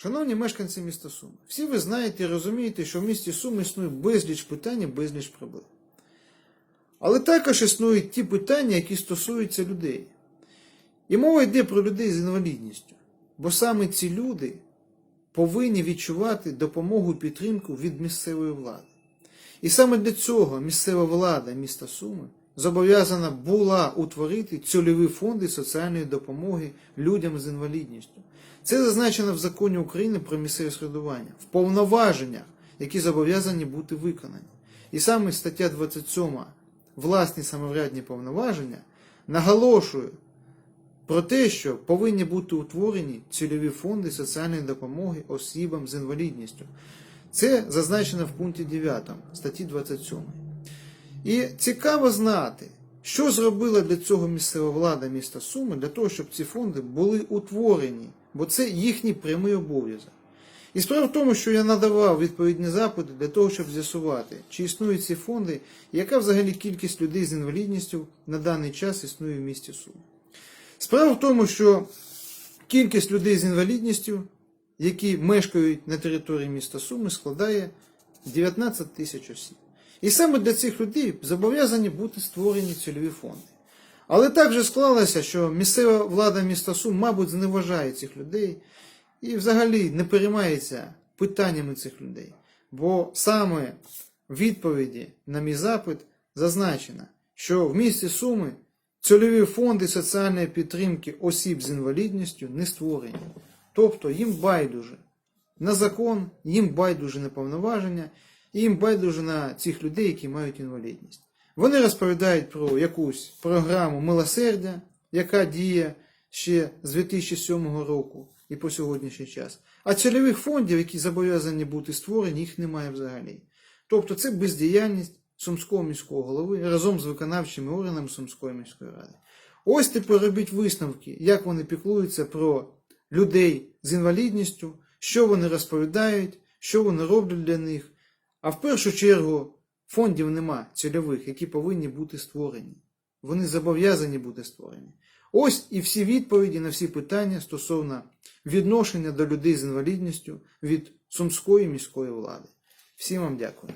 Шановні мешканці міста Суми, всі ви знаєте і розумієте, що в місті Суми існує безліч питань і безліч проблем. Але також існують ті питання, які стосуються людей. І мова йде про людей з інвалідністю. Бо саме ці люди повинні відчувати допомогу і підтримку від місцевої влади. І саме для цього місцева влада міста Суми зобов'язана була утворити цільові фонди соціальної допомоги людям з інвалідністю. Це зазначено в законі України про місцеве середування, в повноваженнях, які зобов'язані бути виконані. І саме стаття 27 власні самоврядні повноваження наголошує про те, що повинні бути утворені цільові фонди соціальної допомоги осібам з інвалідністю. Це зазначено в пункті 9 статті 27. І цікаво знати, що зробила для цього місцева влада міста Суми для того, щоб ці фонди були утворені, бо це їхній прямий обов'язок. І справа в тому, що я надавав відповідні запити для того, щоб з'ясувати, чи існують ці фонди, і яка взагалі кількість людей з інвалідністю на даний час існує в місті Суми. Справа в тому, що кількість людей з інвалідністю, які мешкають на території міста Суми, складає 19 тисяч осіб. І саме для цих людей зобов'язані бути створені цільові фонди. Але так же склалося, що місцева влада міста Сум, мабуть, зневажає цих людей і взагалі не переймається питаннями цих людей. Бо саме в відповіді на мій запит зазначено, що в місті Суми цільові фонди соціальної підтримки осіб з інвалідністю не створені. Тобто їм байдуже на закон, їм байдуже на повноваження, і їм байдуже на цих людей, які мають інвалідність. Вони розповідають про якусь програму милосердя, яка діє ще з 2007 року і по сьогоднішній час. А цільових фондів, які зобов'язані бути створені, їх немає взагалі. Тобто це бездіяльність Сумського міського голови разом з виконавчими органами Сумської міської ради. Ось тепер робіть висновки, як вони піклуються про людей з інвалідністю, що вони розповідають, що вони роблять для них. А в першу чергу фондів нема цільових, які повинні бути створені. Вони зобов'язані бути створені. Ось і всі відповіді на всі питання стосовно відношення до людей з інвалідністю від сумської міської влади. Всім вам дякую.